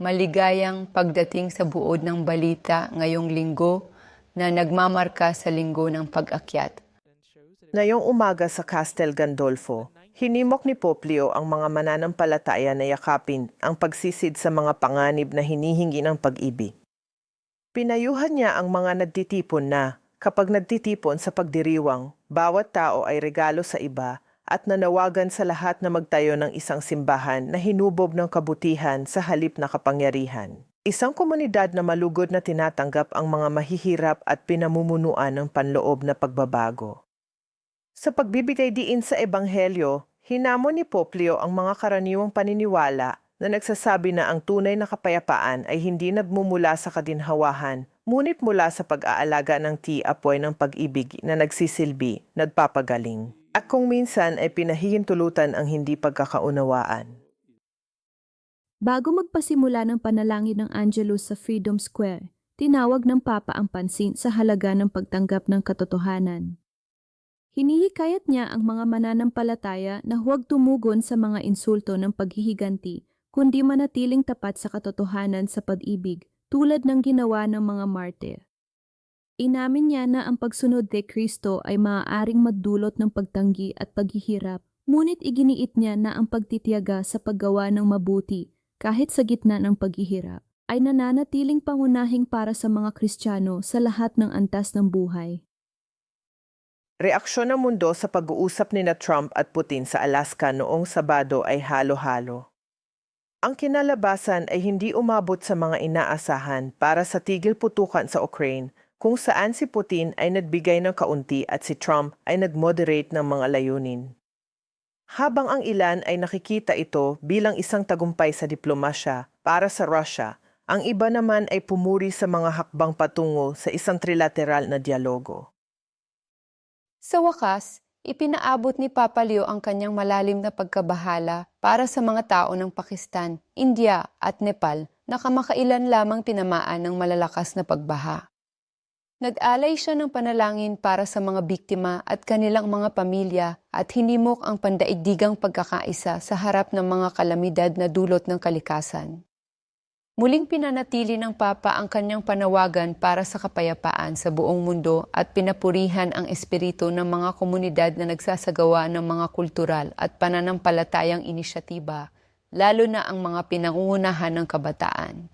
Maligayang pagdating sa buod ng balita ngayong linggo na nagmamarka sa linggo ng pag-akyat. Ngayong umaga sa Castel Gandolfo, hinimok ni Poplio ang mga mananampalataya na yakapin ang pagsisid sa mga panganib na hinihingi ng pag-ibig. Pinayuhan niya ang mga nagtitipon na, kapag nagtitipon sa pagdiriwang, bawat tao ay regalo sa iba at nanawagan sa lahat na magtayo ng isang simbahan na hinubob ng kabutihan sa halip na kapangyarihan. Isang komunidad na malugod na tinatanggap ang mga mahihirap at pinamumunuan ng panloob na pagbabago. Sa pagbibigay diin sa Ebanghelyo, hinamon ni Poplio ang mga karaniwang paniniwala na nagsasabi na ang tunay na kapayapaan ay hindi nagmumula sa kadinhawahan, ngunit mula sa pag-aalaga ng ti-apoy ng pag-ibig na nagsisilbi, nagpapagaling. At kung minsan ay pinahihintulutan ang hindi pagkakaunawaan. Bago magpasimula ng panalangin ng Angelus sa Freedom Square, tinawag ng Papa ang pansin sa halaga ng pagtanggap ng katotohanan. Hinihikayat niya ang mga mananampalataya na huwag tumugon sa mga insulto ng paghihiganti, kundi manatiling tapat sa katotohanan sa pag-ibig, tulad ng ginawa ng mga martir. Inamin niya na ang pagsunod kay Kristo ay maaaring magdulot ng pagtanggi at paghihirap, ngunit iginiit niya na ang pagtitiyaga sa paggawa ng mabuti kahit sa gitna ng paghihirap ay nananatiling pangunahing para sa mga Kristiyano sa lahat ng antas ng buhay. Reaksyon ng mundo sa pag-uusap ni na Trump at Putin sa Alaska noong Sabado ay halo-halo. Ang kinalabasan ay hindi umabot sa mga inaasahan para sa tigil putukan sa Ukraine kung saan si Putin ay nagbigay ng kaunti at si Trump ay nag-moderate ng mga layunin. Habang ang ilan ay nakikita ito bilang isang tagumpay sa diplomasya para sa Russia, ang iba naman ay pumuri sa mga hakbang patungo sa isang trilateral na dialogo. Sa wakas, ipinaabot ni Papa Leo ang kanyang malalim na pagkabahala para sa mga tao ng Pakistan, India at Nepal na kamakailan lamang tinamaan ng malalakas na pagbaha. Nag-alay siya ng panalangin para sa mga biktima at kanilang mga pamilya at hinimok ang pandaigdigang pagkakaisa sa harap ng mga kalamidad na dulot ng kalikasan. Muling pinanatili ng Papa ang kanyang panawagan para sa kapayapaan sa buong mundo at pinapurihan ang espiritu ng mga komunidad na nagsasagawa ng mga kultural at pananampalatayang inisyatiba, lalo na ang mga pinangungunahan ng kabataan.